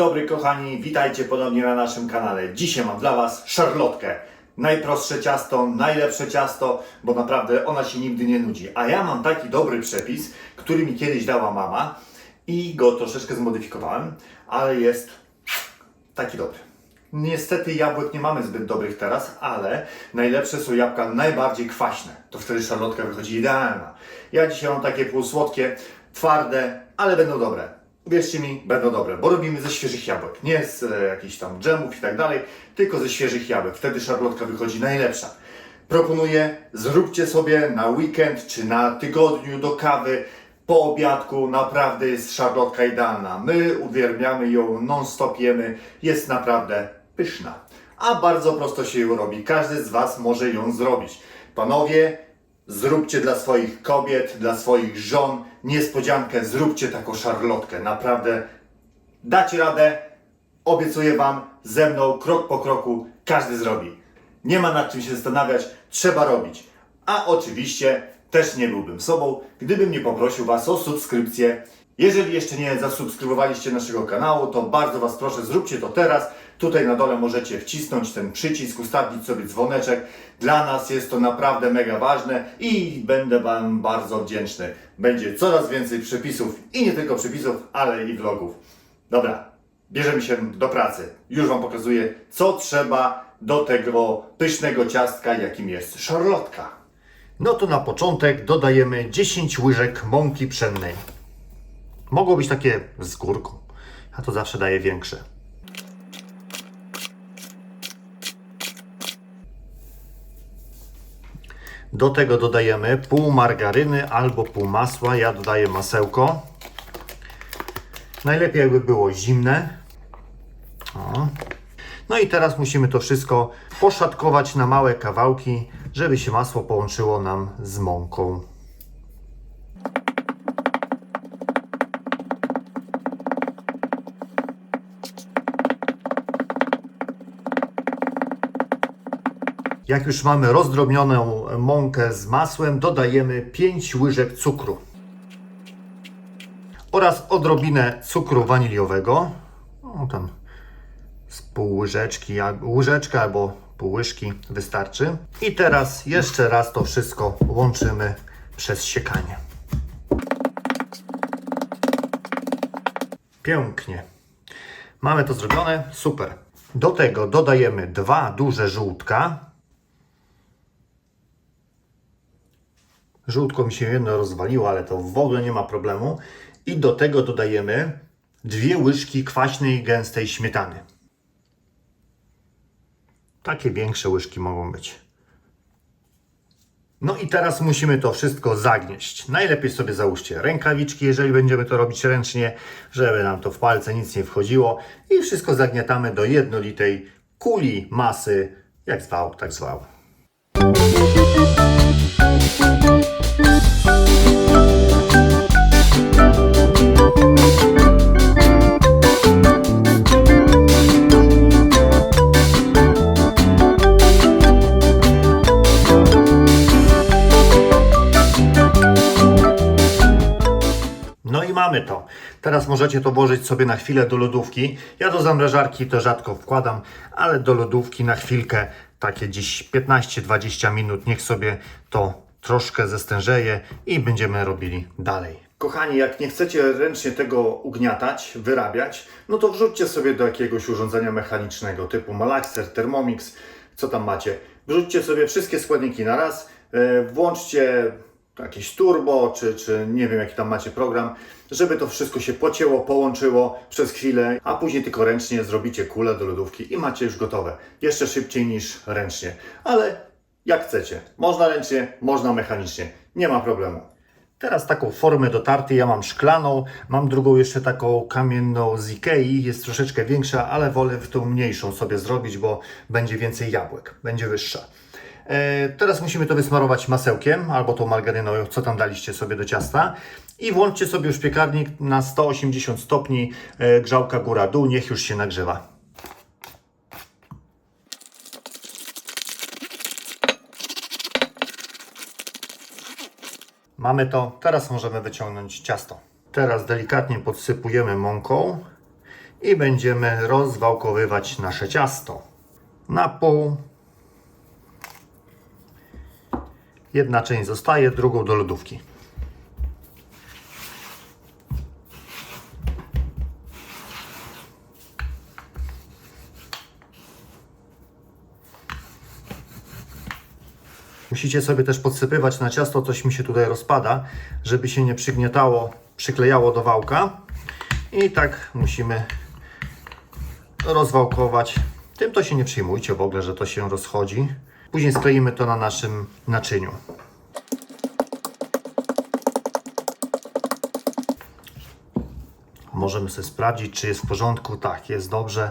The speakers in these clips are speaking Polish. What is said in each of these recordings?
dobry kochani, witajcie ponownie na naszym kanale. Dzisiaj mam dla Was szarlotkę. Najprostsze ciasto, najlepsze ciasto, bo naprawdę ona się nigdy nie nudzi. A ja mam taki dobry przepis, który mi kiedyś dała mama i go troszeczkę zmodyfikowałem, ale jest taki dobry. Niestety jabłek nie mamy zbyt dobrych teraz, ale najlepsze są jabłka najbardziej kwaśne. To wtedy szarlotka wychodzi idealna. Ja dzisiaj mam takie półsłodkie, twarde, ale będą dobre. Wierzcie mi, będą dobre, bo robimy ze świeżych jabłek. Nie z e, jakichś tam dżemów i tak dalej, tylko ze świeżych jabłek. Wtedy szarlotka wychodzi najlepsza. Proponuję, zróbcie sobie na weekend czy na tygodniu do kawy po obiadku naprawdę jest szarlotka idealna. My uwielbiamy ją, non-stop jemy. Jest naprawdę pyszna. A bardzo prosto się ją robi. Każdy z Was może ją zrobić. Panowie, zróbcie dla swoich kobiet, dla swoich żon niespodziankę. Zróbcie taką szarlotkę. Naprawdę dacie radę. Obiecuję Wam, ze mną krok po kroku każdy zrobi. Nie ma nad czym się zastanawiać, trzeba robić. A oczywiście też nie byłbym sobą, gdybym nie poprosił Was o subskrypcję. Jeżeli jeszcze nie zasubskrybowaliście naszego kanału, to bardzo Was proszę, zróbcie to teraz. Tutaj na dole możecie wcisnąć ten przycisk, ustawić sobie dzwoneczek. Dla nas jest to naprawdę mega ważne i będę Wam bardzo wdzięczny. Będzie coraz więcej przepisów i nie tylko przepisów, ale i vlogów. Dobra, bierzemy się do pracy. Już Wam pokazuję, co trzeba do tego pysznego ciastka, jakim jest szarlotka. No to na początek dodajemy 10 łyżek mąki pszennej. Mogą być takie z górką. Ja to zawsze daję większe. Do tego dodajemy pół margaryny albo pół masła. Ja dodaję masełko. Najlepiej jakby było zimne. O. No i teraz musimy to wszystko poszatkować na małe kawałki, żeby się masło połączyło nam z mąką. Jak już mamy rozdrobnioną mąkę z masłem, dodajemy 5 łyżek cukru oraz odrobinę cukru waniliowego. No, tam z pół łyżeczki, łyżeczka albo pół łyżki wystarczy. I teraz jeszcze raz to wszystko łączymy przez siekanie. Pięknie. Mamy to zrobione, super. Do tego dodajemy dwa duże żółtka. Żółtko mi się jedno rozwaliło, ale to w ogóle nie ma problemu. I do tego dodajemy dwie łyżki kwaśnej, gęstej śmietany. Takie większe łyżki mogą być. No i teraz musimy to wszystko zagnieść. Najlepiej sobie załóżcie rękawiczki, jeżeli będziemy to robić ręcznie, żeby nam to w palce nic nie wchodziło. I wszystko zagniatamy do jednolitej kuli masy, jak zwał, tak zwał. Mamy to. Teraz możecie to włożyć sobie na chwilę do lodówki. Ja do zamrażarki to rzadko wkładam, ale do lodówki na chwilkę, takie dziś 15-20 minut, niech sobie to troszkę zestężeje i będziemy robili dalej. Kochani, jak nie chcecie ręcznie tego ugniatać, wyrabiać, no to wrzućcie sobie do jakiegoś urządzenia mechanicznego typu Malaxer, Thermomix, co tam macie. Wrzućcie sobie wszystkie składniki na raz, e, włączcie jakieś turbo, czy, czy nie wiem jaki tam macie program, żeby to wszystko się pocięło, połączyło przez chwilę, a później tylko ręcznie zrobicie kulę do lodówki i macie już gotowe. Jeszcze szybciej niż ręcznie, ale jak chcecie. Można ręcznie, można mechanicznie. Nie ma problemu. Teraz taką formę do tarty ja mam szklaną, mam drugą jeszcze taką kamienną z Ikei, jest troszeczkę większa, ale wolę w tą mniejszą sobie zrobić, bo będzie więcej jabłek, będzie wyższa. E, Teraz musimy to wysmarować masełkiem albo tą margaryną, co tam daliście sobie do ciasta. I włączcie sobie już piekarnik na 180 stopni, e, grzałka góra-dół, niech już się nagrzewa. Mamy to, teraz możemy wyciągnąć ciasto. Teraz delikatnie podsypujemy mąką i będziemy rozwałkowywać nasze ciasto. Na pół. Jedna część zostaje, drugą do lodówki. Musicie sobie też podsypywać na ciasto, coś mi się tutaj rozpada, żeby się nie przygniatało, przyklejało do wałka. I tak musimy rozwałkować. Tym to się nie przyjmujcie w ogóle, że to się rozchodzi. Później skleimy to na naszym naczyniu. Możemy sobie sprawdzić, czy jest w porządku. Tak, jest dobrze.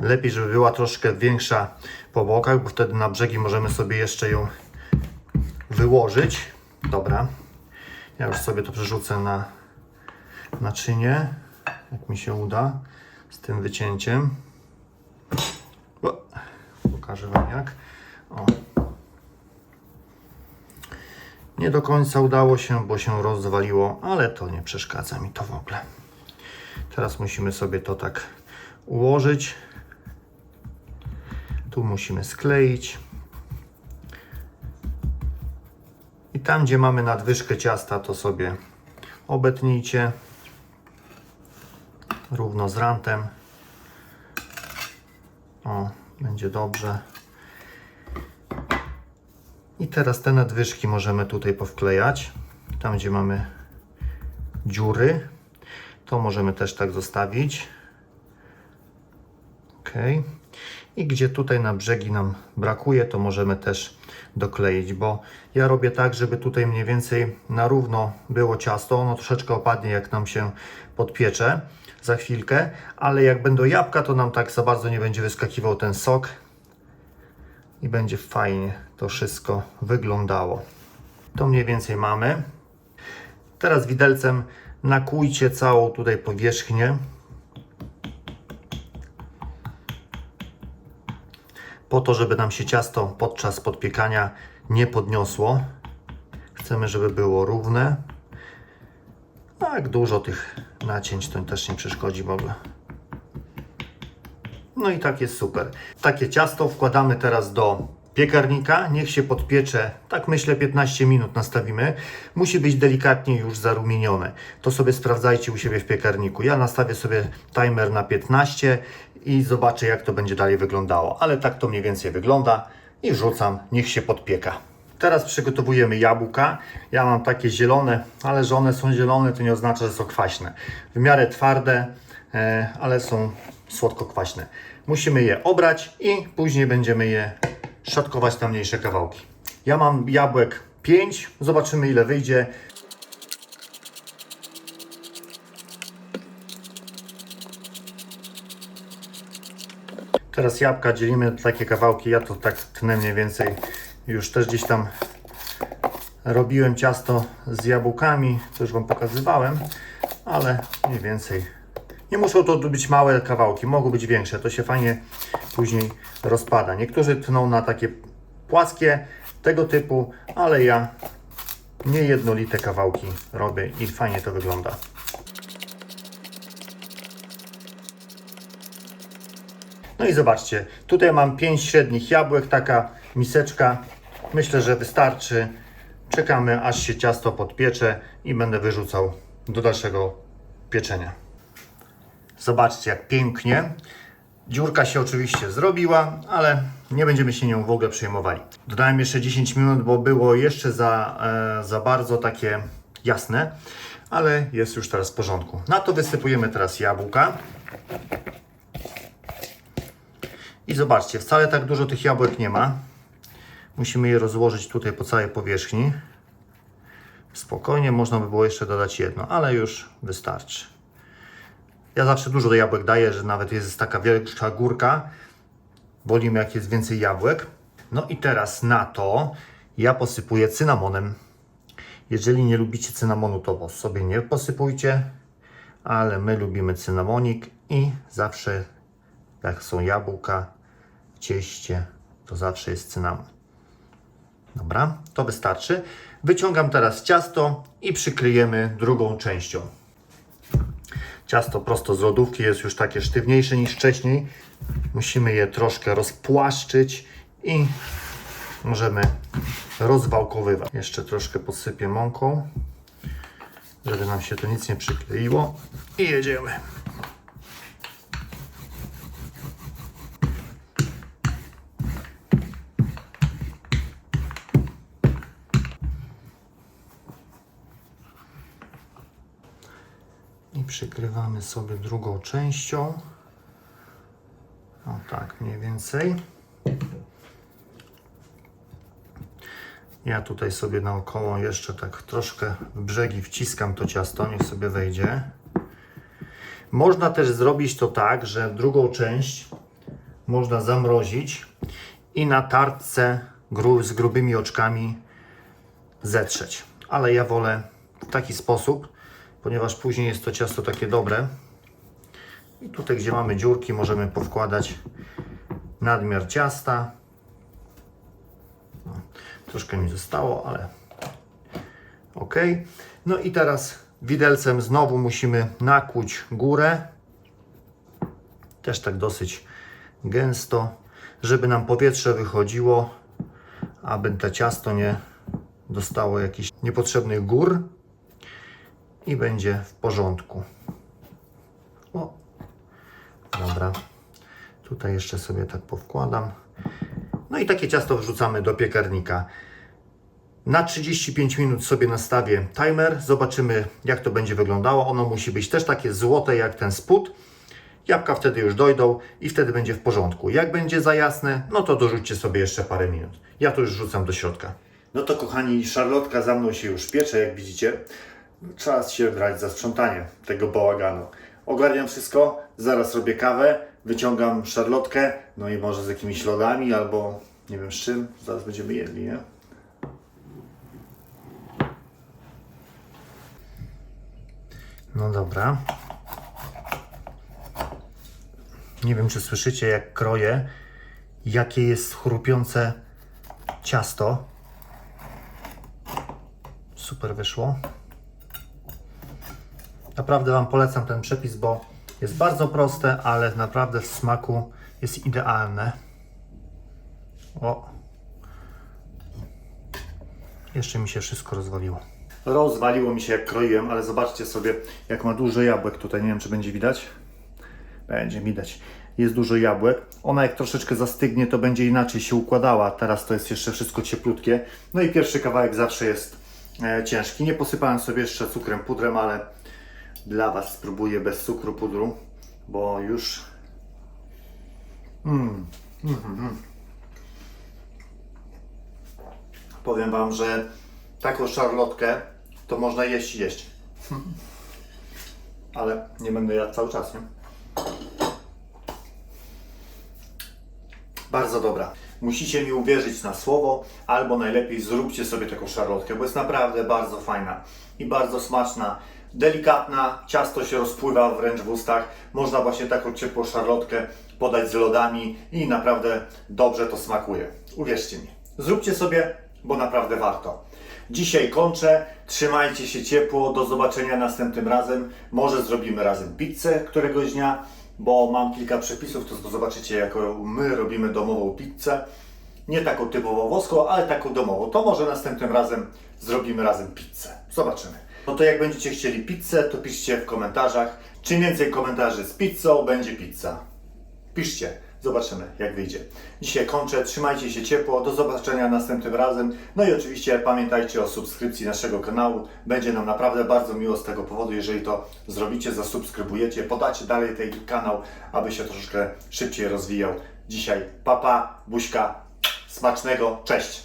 Lepiej, żeby była troszkę większa po bokach, bo wtedy na brzegi możemy sobie jeszcze ją wyłożyć. Dobra. Ja już sobie to przerzucę na naczynie, jak mi się uda, z tym wycięciem. Pokażę Wam jak. O. Nie do końca udało się, bo się rozwaliło, ale to nie przeszkadza mi to w ogóle. Teraz musimy sobie to tak ułożyć. Tu musimy skleić. I tam, gdzie mamy nadwyżkę ciasta, to sobie obetnijcie równo z rantem. O, będzie dobrze. I teraz te nadwyżki możemy tutaj powklejać. Tam, gdzie mamy dziury, to możemy też tak zostawić. Ok. I gdzie tutaj na brzegi nam brakuje, to możemy też dokleić, bo ja robię tak, żeby tutaj mniej więcej na równo było ciasto. Ono troszeczkę opadnie, jak nam się podpiecze za chwilkę, ale jak będą jabłka, to nam tak za bardzo nie będzie wyskakiwał ten sok i będzie fajnie to wszystko wyglądało. To mniej więcej mamy. Teraz widelcem nakujcie całą tutaj powierzchnię. Po to, żeby nam się ciasto podczas podpiekania nie podniosło. Chcemy, żeby było równe. A jak dużo tych nacięć, to też nie przeszkodzi w ogóle. No i tak jest super. Takie ciasto wkładamy teraz do piekarnika. Niech się podpiecze, tak myślę 15 minut nastawimy. Musi być delikatnie już zarumienione. To sobie sprawdzajcie u siebie w piekarniku. Ja nastawię sobie timer na 15 i zobaczę jak to będzie dalej wyglądało. Ale tak to mniej więcej wygląda i wrzucam, niech się podpieka. Teraz przygotowujemy jabłka. Ja mam takie zielone, ale że one są zielone to nie oznacza, że są kwaśne. W miarę twarde, e, ale są słodko-kwaśne. Musimy je obrać i później będziemy je szatkować na mniejsze kawałki. Ja mam jabłek 5, zobaczymy ile wyjdzie. Teraz jabłka dzielimy na takie kawałki. Ja to tak tnę mniej więcej. Już też gdzieś tam robiłem ciasto z jabłkami, to już Wam pokazywałem, ale mniej więcej. Nie muszą to być małe kawałki, mogą być większe. To się fajnie później rozpada. Niektórzy tną na takie płaskie tego typu, ale ja niejednolite kawałki robię i fajnie to wygląda. No i zobaczcie, tutaj mam 5 średnich jabłek, taka miseczka. Myślę, że wystarczy. Czekamy aż się ciasto podpiecze i będę wyrzucał do dalszego pieczenia. Zobaczcie jak pięknie. Dziurka się oczywiście zrobiła, ale nie będziemy się nią w ogóle przejmowali. Dodałem jeszcze 10 minut, bo było jeszcze za, e, za bardzo takie jasne, ale jest już teraz w porządku. Na to wysypujemy teraz jabłka. I zobaczcie, wcale tak dużo tych jabłek nie ma. Musimy je rozłożyć tutaj po całej powierzchni. Spokojnie, można by było jeszcze dodać jedno, ale już wystarczy. Ja zawsze dużo do jabłek daję, że nawet jest taka wielka górka. Wolimy jak jest więcej jabłek. No i teraz na to ja posypuję cynamonem. Jeżeli nie lubicie cynamonu, to sobie nie posypujcie, ale my lubimy cynamonik i zawsze jak są jabłka w cieście, to zawsze jest cynamon. Dobra, to wystarczy. Wyciągam teraz ciasto i przykryjemy drugą częścią. Ciasto prosto z lodówki jest już takie sztywniejsze niż wcześniej. Musimy je troszkę rozpłaszczyć i możemy rozwałkowywać. Jeszcze troszkę posypię mąką, żeby nam się to nic nie przykleiło i jedziemy. Przykrywamy sobie drugą częścią. O tak, mniej więcej. Ja tutaj sobie naokoło jeszcze tak troszkę w brzegi wciskam to ciasto, niech sobie wejdzie. Można też zrobić to tak, że drugą część można zamrozić i na tartce z grubymi oczkami zetrzeć. Ale ja wolę w taki sposób, ponieważ później jest to ciasto takie dobre. I tutaj, gdzie mamy dziurki, możemy powkładać nadmiar ciasta. No, troszkę mi zostało, ale ok. No i teraz widelcem znowu musimy nakłuć górę. Też tak dosyć gęsto, żeby nam powietrze wychodziło, aby to ciasto nie dostało jakichś niepotrzebnych gór i będzie w porządku. O, dobra. Tutaj jeszcze sobie tak powkładam. No i takie ciasto wrzucamy do piekarnika. Na 35 minut sobie nastawię timer. Zobaczymy, jak to będzie wyglądało. Ono musi być też takie złote jak ten spód. Jabłka wtedy już dojdą i wtedy będzie w porządku. Jak będzie za jasne, no to dorzućcie sobie jeszcze parę minut. Ja to już rzucam do środka. No to kochani, szarlotka za mną się już piecze, jak widzicie. Czas się brać za sprzątanie tego bałaganu. Ogarniam wszystko, zaraz robię kawę, wyciągam szarlotkę, no i może z jakimiś lodami albo nie wiem z czym. Zaraz będziemy jedli, nie? No dobra. Nie wiem, czy słyszycie, jak kroję, jakie jest chrupiące ciasto. Super wyszło. Naprawdę Wam polecam ten przepis, bo jest bardzo proste, ale naprawdę w smaku jest idealne. O. Jeszcze mi się wszystko rozwaliło. Rozwaliło mi się jak kroiłem, ale zobaczcie sobie, jak ma dużo jabłek tutaj. Nie wiem, czy będzie widać. Będzie widać. Jest dużo jabłek. Ona jak troszeczkę zastygnie, to będzie inaczej się układała. Teraz to jest jeszcze wszystko cieplutkie. No i pierwszy kawałek zawsze jest e, ciężki. Nie posypałem sobie jeszcze cukrem, pudrem, ale dla Was spróbuję bez cukru, pudru, bo już... Mm, mm, mm. Powiem Wam, że taką szarlotkę to można jeść jeść. Ale nie będę jadł cały czas, nie? Bardzo dobra. Musicie mi uwierzyć na słowo, albo najlepiej zróbcie sobie taką szarlotkę, bo jest naprawdę bardzo fajna i bardzo smaczna. Delikatna, ciasto się rozpływa wręcz w ustach. Można właśnie taką ciepłą szarlotkę podać z lodami i naprawdę dobrze to smakuje. Uwierzcie mi. Zróbcie sobie, bo naprawdę warto. Dzisiaj kończę. Trzymajcie się ciepło. Do zobaczenia następnym razem. Może zrobimy razem pizzę któregoś dnia, bo mam kilka przepisów, to zobaczycie, jaką my robimy domową pizzę. Nie taką typowo włoską, ale taką domową. To może następnym razem zrobimy razem pizzę. Zobaczymy. No to jak będziecie chcieli pizzę, to piszcie w komentarzach. Czym więcej komentarzy z pizzą, będzie pizza. Piszcie. Zobaczymy, jak wyjdzie. Dzisiaj kończę. Trzymajcie się ciepło. Do zobaczenia następnym razem. No i oczywiście pamiętajcie o subskrypcji naszego kanału. Będzie nam naprawdę bardzo miło z tego powodu, jeżeli to zrobicie, zasubskrybujecie, podacie dalej ten kanał, aby się troszeczkę szybciej rozwijał. Dzisiaj papa, buźka, smacznego, cześć!